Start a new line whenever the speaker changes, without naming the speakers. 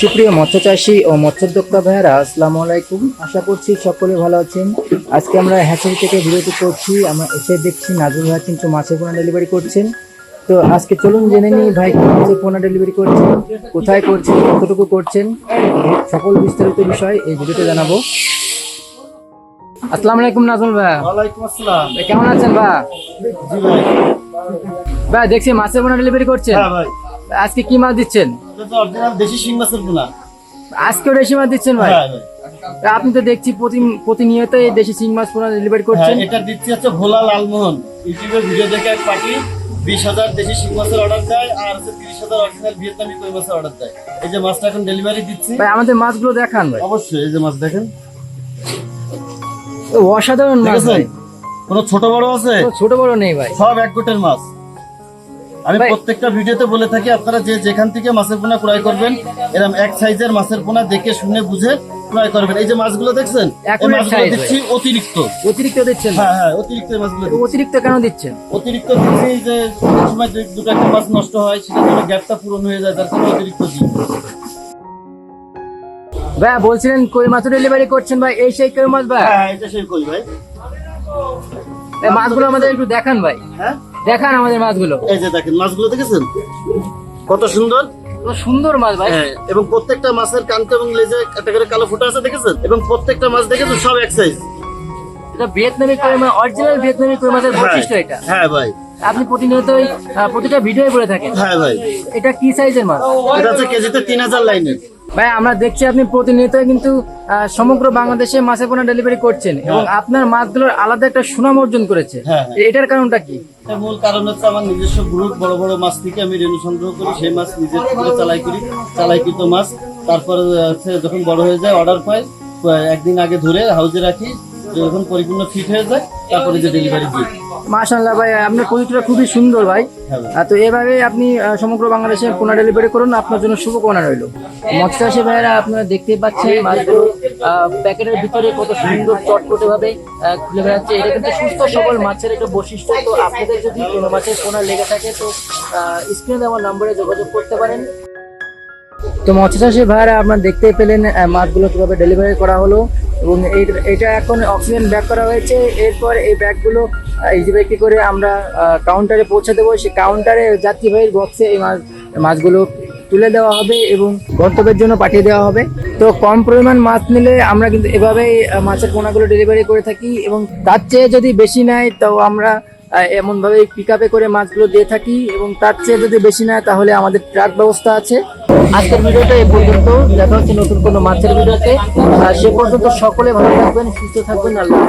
সুপ্রিয় মৎস্য চাষী ও মৎস্যোদ্যোক্তা ভাইয়ারা আসসালামু আলাইকুম। আশা করছি সকলে ভালো আছেন। আজকে আমরা হ্যাচারি থেকে বিরতি করছি। আমরা এসে দেখছি নাজুল ভাই কিন্তু মাছের পোনা ডেলিভারি করছেন। তো আজকে চলুন জেনে নিই ভাই কি মাছের পোনা ডেলিভারি করছেন কোথায় করছেন কতটুকু করছেন সকল বিস্তারিত বিষয় এই ভিডিওতে জানাব। আসসালামু আলাইকুম নাজুল ভাই
ওয়ালাইকুম আসসালাম।
ভাই, কেমন আছেন ভাই।
ভাই
দেখছি মাছের পোনা ডেলিভারি করছেন।
হ্যাঁ ভাই।
আজকে কি মাছ দিচ্ছেন?
দেশি শিং মাছের পোনা।
আজকেও দেশি মাছ দিচ্ছেন ভাই?
হ্যাঁ
আপনি তো দেখছি প্রতি প্রতিনিয়ত এই দেশি মাছ পোনা ডেলিভারি
হ্যাঁ
করছেন।
এটা দিচ্ছি হচ্ছে ভোলা লালমোহন। ইউটিউবে ভিডিও দেখে এক পার্টি বিশ হাজার দেশি শিং মাছের অর্ডার দেয় আর হচ্ছে তিরিশ হাজার অরিজিনাল ভিয়েতনামি কই মাছের অর্ডার দেয়। এই যে মাছটা এখন ডেলিভারি দিচ্ছি।
ভাই আমাদের মাছগুলো দেখান ভাই।
অবশ্যই এই যে মাছ দেখেন।
অসাধারণ মাছ ভাই।
কোনো ছোট বড় আছে?
ছোট বড় নেই ভাই।
সব এক গোটের মাছ। আমি প্রত্যেকটা ভিডিওতে বলে থাকি আপনারা যে যেখান থেকে মাছের পোনা ক্রয় করবেন এরকম এক সাইজের মাছের পোনা দেখে শুনে বুঝে ক্রয় করবেন। এই যে মাছগুলো দেখছেন এই মাছগুলো দিচ্ছি অতিরিক্ত।
অতিরিক্ত দিচ্ছেন
হ্যাঁ হ্যাঁ অতিরিক্ত মাছগুলো
অতিরিক্ত কেন দিচ্ছেন?
অতিরিক্ত দিচ্ছি যে সময় দুটো একটা মাছ নষ্ট হয় সেটা জন্য গ্যাপটা পূরণ হয়ে যায় তার জন্য অতিরিক্ত দিই।
ভাই বলছিলেন কই মাছ ডেলিভারি করছেন ভাই এই সেই কই মাছ ভাই?
হ্যাঁ এটা সেই কই ভাই।
এই মাছগুলো আমাদের একটু দেখান ভাই।
হ্যাঁ?
দেখান আমাদের মাছগুলো।
এই যে দেখেন মাছগুলো দেখেছেন? কত সুন্দর।
সুন্দর মাছ ভাই।
হ্যাঁ এবং প্রত্যেকটা মাছের কানতে এবং লেজে একটা করে কালো ফুটা আছে দেখেছেন? এবং প্রত্যেকটা মাছ দেখেছেন? সব এক সাইজ
এটা ভিয়েতনামি কই মাছ অরিজিনাল ভিয়েতনামি কই মাছের বৈশিষ্ট্য এটা।
হ্যাঁ ভাই।
আপনি প্রতিনিয়তই আহ, প্রতিটা ভিডিওই বলে থাকেন।
হ্যাঁ ভাই।
এটা কি সাইজের মাছ?
এটা হচ্ছে কেজিতে তিন হাজার লাইনের।
ভাই আমরা দেখছি আপনি প্রতিনিয়ত কিন্তু সমগ্র বাংলাদেশে মাছের পোনা ডেলিভারি করছেন এবং আপনার মাছগুলোর আলাদা একটা সুনাম অর্জন করেছে।
হ্যাঁ, হ্যাঁ।
এটার কারণটা কি?
মূল কারণ হচ্ছে আমার নিজস্ব গ্রুপ বড় বড় মাছ থেকে আমি রেণু সংগ্রহ করি সেই মাছ নিজের থেকে চালাই করি চালাইকৃত মাছ। তারপর হচ্ছে যখন বড় হয়ে যায় অর্ডার পাই একদিন আগে ধরে হাউজে রাখি যখন পরিপূর্ণ ফিট হয়ে যায় তারপরে যে ডেলিভারি দিই
মাশাল্লাহ ভাই আপনার প্রযুক্তিটা খুবই সুন্দর ভাই।
হ্যাঁ
তো এভাবে আপনি সমগ্র বাংলাদেশে পোনা ডেলিভারি করুন আপনার জন্য শুভকামনা রইল। মৎস্য চাষী ভাইয়েরা আপনারা দেখতে পাচ্ছেন মাছগুলো প্যাকেটের ভিতরে কত সুন্দর চটপটে ভাবে খুলে বেড়াচ্ছে। এটা কিন্তু সুস্থ সবল মাছের একটা বৈশিষ্ট্য। তো আপনাদের যদি কোনো মাছের পোনা লেগে থাকে তো স্ক্রিনে দেওয়া নম্বরে যোগাযোগ করতে পারেন। তো মৎস্য চাষী ভাইরা আপনারা দেখতে পেলেন মাছগুলো কীভাবে ডেলিভারি করা হলো। এবং এটা এখন অক্সিজেন ব্যাগ করা হয়েছে। এরপর এই ব্যাগগুলো ইজি ব্যাগটি করে আমরা কাউন্টারে পৌঁছে দেবো সেই কাউন্টারে যাত্রীবাহীর বক্সে এই মাছ মাছগুলো তুলে দেওয়া হবে এবং গন্তব্যের জন্য পাঠিয়ে দেওয়া হবে। তো কম পরিমাণ মাছ নিলে আমরা কিন্তু এভাবেই মাছের পোনাগুলো ডেলিভারি করে থাকি এবং তার চেয়ে যদি বেশি নেয় তো আমরা এমনভাবে পিক আপে করে মাছগুলো দিয়ে থাকি এবং তার চেয়ে যদি বেশি নেয়, তাহলে আমাদের ট্রাক ব্যবস্থা আছে। আজকের ভিডিওটা এই পর্যন্ত দেখা হচ্ছে নতুন কোনো মাছের ভিডিওতে সে পর্যন্ত সকলে ভালো থাকবেন, সুস্থ থাকবেন, আল্লাহ।